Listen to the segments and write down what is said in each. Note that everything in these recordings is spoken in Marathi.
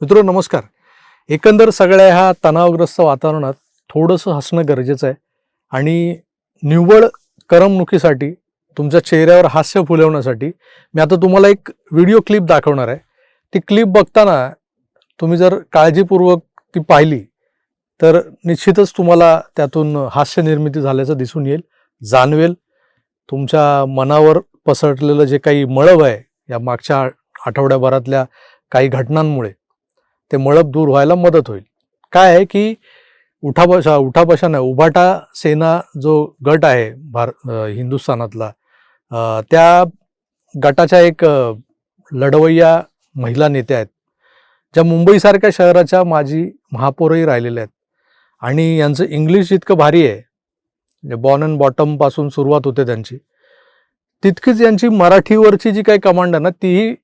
मित्र नमस्कार. एकंदर सगळ्या ह्या तणावग्रस्त वातावरणात थोडंसं हसणं गरजेचं आहे आणि निव्वळ करमणुकीसाठी तुमच्या चेहऱ्यावर हास्य फुलवण्यासाठी मी आता तुम्हाला एक व्हिडिओ क्लिप दाखवणार आहे. ती क्लिप बघताना तुम्ही जर काळजीपूर्वक ती पाहिली तर निश्चितच तुम्हाला त्यातून हास्य निर्मिती झाल्याचं दिसून येईल जाणवेल. तुमच्या मनावर पसरलेलं जे काही मळब आहे या मागच्या आठवड्याभरातल्या काही घटनांमुळे ते मळब दूर व्हायला मदत होईल. काय आहे की उठाबशा उठाबशा नाही उभाटा सेना जो गट आहे भार हिंदुस्थानातला त्या गटाच्या एक लढवय्या महिला नेत्या आहेत ज्या मुंबईसारख्या शहराच्या माजी महापौरही राहिलेल्या आहेत. आणि यांचं इंग्लिश जितकं भारी आहे बॉर्न अँड बॉटमपासून सुरुवात होते त्यांची तितकीच यांची मराठीवरची जी काही कमांड आहे ना तीही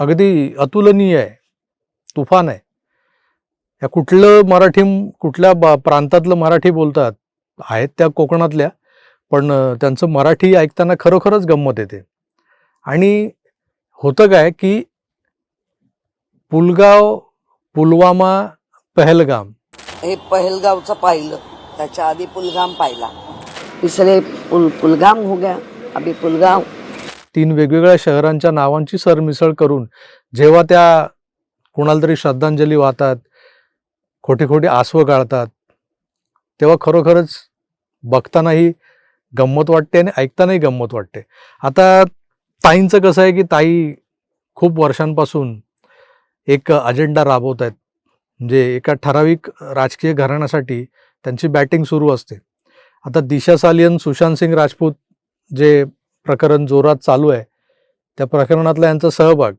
अगदी अतुलनीय आहे. तुफान आहे. या कुठलं मराठी कुठल्या बा- प्रांतातलं मराठी बोलतात आहेत त्या कोकणातल्या पण त्यांचं मराठी ऐकताना खरोखरच गंमत येते. आणि होतं काय की पुलगाव पुलवामा पहलगाम. हे पहलगावचं पाहिलं त्याच्या आधी पुलगाम पाहिला. इसलिए पुल पुलगाम हो गया अभी पुलगाम तीन वेगवेगळ्या शहरांच्या नावांची सरमिसळ करून जेव्हा त्या कुणाला तरी श्रद्धांजली वाहतात खोटी खोटी आसवं गाळतात. तेव्हा खरोखरच बघतानाही गंमत वाटते आणि ऐकतानाही गंमत वाटते. आता ताईंचं कसं आहे की ताई खूप वर्षांपासून एक अजेंडा राबवत आहेत म्हणजे एका ठराविक राजकीय घराण्यासाठी त्यांची बॅटिंग सुरू असते. आता दिशा सालियन सुशांत सिंग राजपूत जे प्रकरण जोरात चालू आहे त्या प्रकरणातला यांचा सहभाग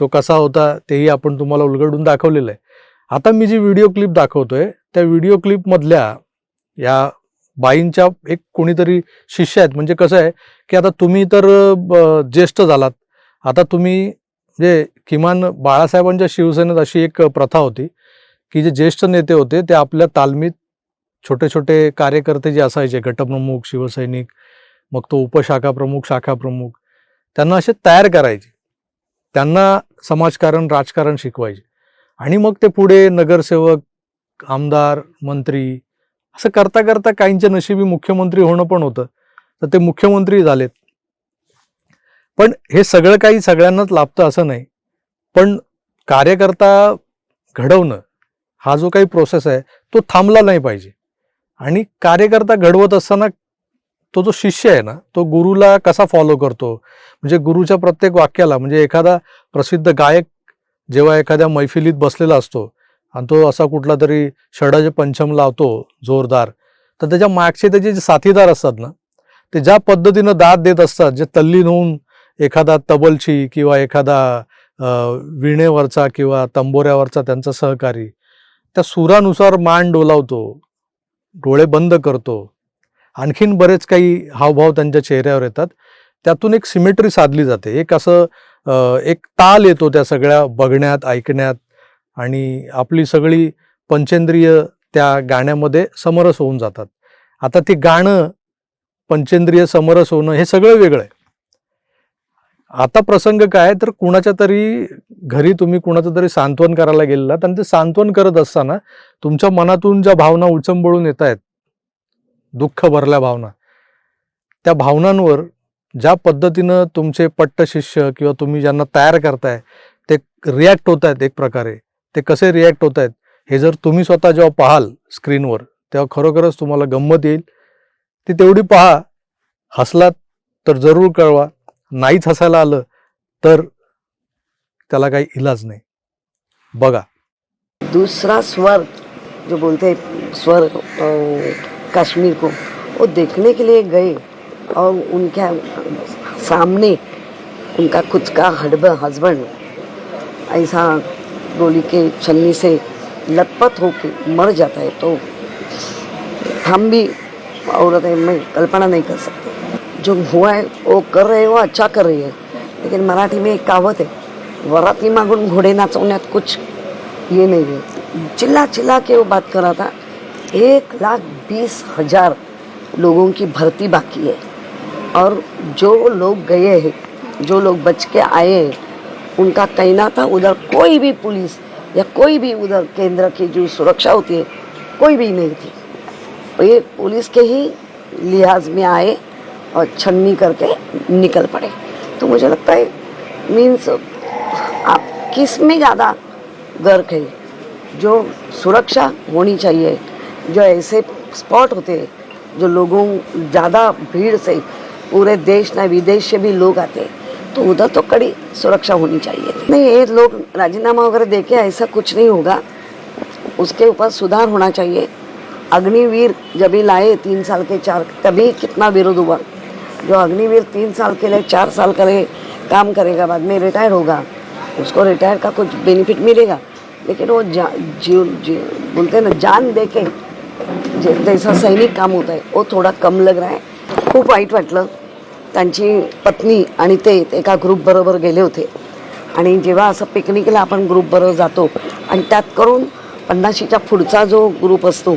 तो कसा होता तेही आपण तुम्हाला उलगडून दाखवलेलं आहे. आता मी जी व्हिडिओ क्लिप दाखवतोय त्या व्हिडिओ क्लिपमधल्या या बाईंच्या एक कोणीतरी शिष्य आहेत. म्हणजे कसं आहे की आता तुम्ही तर ब- ज्येष्ठ झालात. आता तुम्ही जे किमान बाळासाहेबांच्या शिवसेनेत अशी एक प्रथा होती की जे ज्येष्ठ नेते होते ते आपल्या तालमीत छोटे छोटे कार्यकर्ते जे असायचे गटप्रमुख शिवसैनिक मग तो उपशाखा प्रमुख शाखा प्रमुख त्यांना असे तयार करायचे. त्यांना समाजकारण राजकारण शिकवायचे. आणि मग ते पुढे नगरसेवक आमदार मंत्री असं करता करता काहींच्या नशिबी मुख्यमंत्री होणं पण होतं. तर ते मुख्यमंत्री झालेत. पण हे सगळं काही सगळ्यांनाच लाभतं असं नाही. पण कार्यकर्ता घडवणं हा जो काही प्रोसेस आहे तो थांबला नाही पाहिजे. आणि कार्यकर्ता घडवत असताना तो जो शिष्य आहे ना तो गुरुला कसा फॉलो करतो? म्हणजे गुरुच्या प्रत्येक वाक्याला म्हणजे एखादा प्रसिद्ध गायक जेव्हा एखाद्या मैफिलीत बसलेला असतो आणि तो असा कुठला तरी षडाचे पंचम लावतो जोरदार तर त्याच्या मागचे त्याचे जे साथीदार असतात ना ते ज्या पद्धतीनं दाद देत असतात जे तल्लीन होऊन एखादा तबलची किंवा एखादा विणेवरचा किंवा तंबोऱ्यावरचा त्यांचा सहकारी त्या सुरानुसार मान डोलावतो डोळे बंद करतो आणखीन बरेच काही हावभाव त्यांच्या चेहऱ्यावर येतात. त्यातून एक सिमेट्री साधली जाते. एक असं एक ताल येतो त्या सगळ्या बघण्यात ऐकण्यात आणि आपली सगळी पंचेंद्रिय त्या गाण्यामध्ये समरस होऊन जातात. आता ते गाणं पंचेंद्रिय समरस होणं हे सगळं वेगळं आहे. आता प्रसंग काय तर कुणाच्या तरी घरी तुम्ही कुणाचं तरी सांत्वन करायला गेलेला आणि ते सांत्वन करत असताना तुमच्या मनातून ज्या भावना उचंबळून येत आहेत दुःख भरल्या भावना. त्या भावनांवर ज्या पद्धतीनं तुमचे पट्ट शिष्य किंवा तुम्ही ज्यांना तयार करताय ते रिॲक्ट होत आहेत एक प्रकारे. ते कसे रिॲक्ट होत आहेत हे जर तुम्ही स्वतः जेव्हा पाहाल स्क्रीनवर तेव्हा खरोखरच तुम्हाला गंमत येईल. ती तेवढी पहा हसलात तर जरूर कळवा नाहीच हसायला आलं तर त्याला काही इलाज नाही. बघा. दूसरा स्वर जो बोलते स्वर कश्मीर को। वो देखने के लिए गए और उनके सामने उनका खुद का हडब हस्बैंड ऐसा गोली के छन्नी से लथपथ होके मर जाता है तो हम भी औरतें में कल्पना नहीं कर सकते। जो हुआ है वो कर रहे हो अच्छा कर रही है। लेकिन मराठी में एक कहावत है वराती मागून घोडे नाचवण्यात कुछ ये नहीं है। चिल्ला चिल्ला के वो बात कर रहा था। एक लाख बीस हज़ार लोगों की भर्ती बाकी है। और जो लोग गए हैं, जो लोग बच के आए हैं, उनका कहना था उधर कोई भी पुलिस या कोई भी उधर केंद्र की जो सुरक्षा होती है, कोई भी नहीं थी। ये पुलिस के ही लिहाज में आए और छन्नी करके निकल पड़े। तो मुझे लगता है, मीन्स आप किसमें ज़्यादा गर्क है, जो सुरक्षा होनी चाहिए जो ऐसे स्पॉट होते हैं जो लोगों ज़्यादा भीड़ से पूरे देश न विदेश से भी लोग आते हैं तो उधर तो कड़ी सुरक्षा होनी चाहिए। नहीं ये लोग राजीनामा वगैरह देके ऐसा कुछ नहीं होगा। उसके ऊपर सुधार होना चाहिए। अग्निवीर जब भी लाए तीन साल के चार तभी कितना विरोध हुआ। जो अग्निवीर तीन साल के लिए चार साल के लिए काम करेगा बाद में रिटायर होगा उसको रिटायर का कुछ बेनिफिट मिलेगा। लेकिन वो जा, जीव जी, बोलते हैं ना जान दे के जे जैसा सैनिक काम होत आहे ओ थोडा कम लग रहा आहे. खूप वाईट वाटलं. त्यांची पत्नी आणि ते एका ग्रुपबरोबर गेले होते. आणि जेव्हा असं पिकनिकला आपण ग्रुपबरोबर जातो आणि त्यात करून पन्नाशीच्या पुढचा जो ग्रुप असतो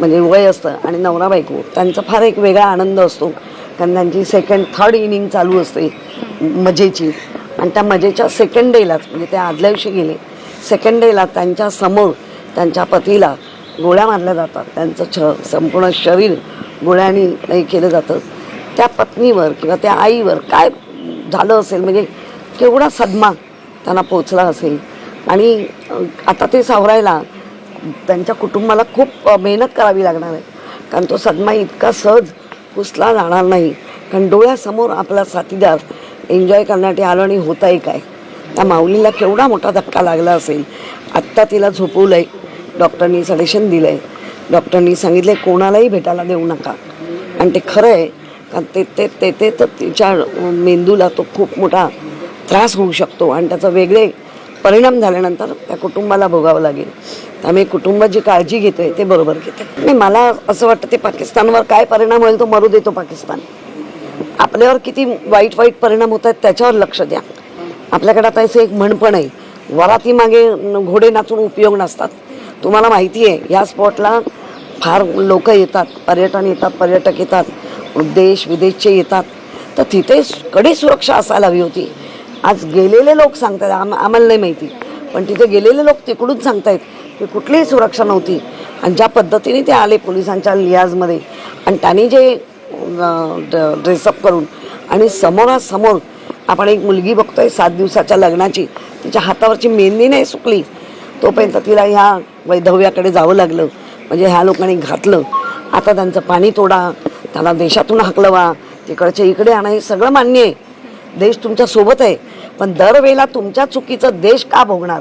म्हणजे वय असतं आणि नवरा बायको त्यांचा फार एक वेगळा आनंद असतो. कारण त्यांची सेकंड थर्ड इनिंग चालू असते मजेची. आणि त्या मजेच्या सेकंड डेलाच म्हणजे ते आदल्या दिवशी गेले. सेकंड डेला त्यांच्यासमोर त्यांच्या पतीला गोळ्या मारल्या जातात. त्यांचं छ संपूर्ण शरीर गोळ्यांनी हे केलं जातं. त्या पत्नीवर किंवा त्या आईवर काय झालं असेल म्हणजे केवढा सदमा त्यांना पोचला असेल? आणि आता ते सावरायला त्यांच्या कुटुंबाला खूप मेहनत करावी लागणार आहे. कारण तो सदमा इतका सहज पुसला जाणार नाही. कारण डोळ्यासमोर आपला साथीदार एन्जॉय करण्यासाठी आलो आणि होत आहे काय? त्या माऊलीला केवढा मोठा धक्का लागला असेल. आत्ता तिला झोपवलं आहे डॉक्टरनी सजेशन दिलं आहे डॉक्टरनी सांगितलं आहे कोणालाही भेटायला देऊ नका. आणि ते खरं आहे कारण ते ते ते ते तर तिच्या मेंदूला तो खूप मोठा त्रास होऊ शकतो आणि त्याचा वेगळे परिणाम झाल्यानंतर त्या कुटुंबाला भोगावं लागेल. त्यामुळे कुटुंब जी काळजी घेतोय ते बरोबर घेते नाही मला असं वाटतं ते पाकिस्तानवर काय परिणाम होईल तो मरू देतो पाकिस्तान. आपल्यावर किती वाईट वाईट परिणाम होत आहेत त्याच्यावर लक्ष द्या. आपल्याकडे आता असं एक म्हणपण आहे वराती मागे घोडे नाचून उपयोग नसतात. तुम्हाला माहिती आहे ह्या स्पॉटला फार लोक येतात पर्यटन येतात पर्यटक येतात देश विदेशचे येतात. तर तिथे कडे सुरक्षा असायला हवी होती. आज गेलेले लोक सांगतात आम आम्हाला नाही माहिती. पण तिथे गेलेले लोक तिकडून सांगतायत की कुठलीही सुरक्षा नव्हती. आणि ज्या पद्धतीने ते आले पोलिसांच्या लियाजमध्ये आणि त्यांनी जे ड्रेसअप करून आणि समोरासमोर आपण एक मुलगी बघतोय सात दिवसाच्या लग्नाची तिच्या हातावरची मेहंदी नाही सुकली. तोपर्यंत तिला ह्या वैधव्याकडे जावं लागलं. म्हणजे ह्या लोकांनी घातलं. आता त्यांचं पाणी तोडा त्यांना देशातून हाकलवा तिकडचे इकडे आणा हे सगळं मान्य आहे. देश तुमच्यासोबत आहे. पण दरवेळेला तुमच्या चुकीचं देश का भोगणार?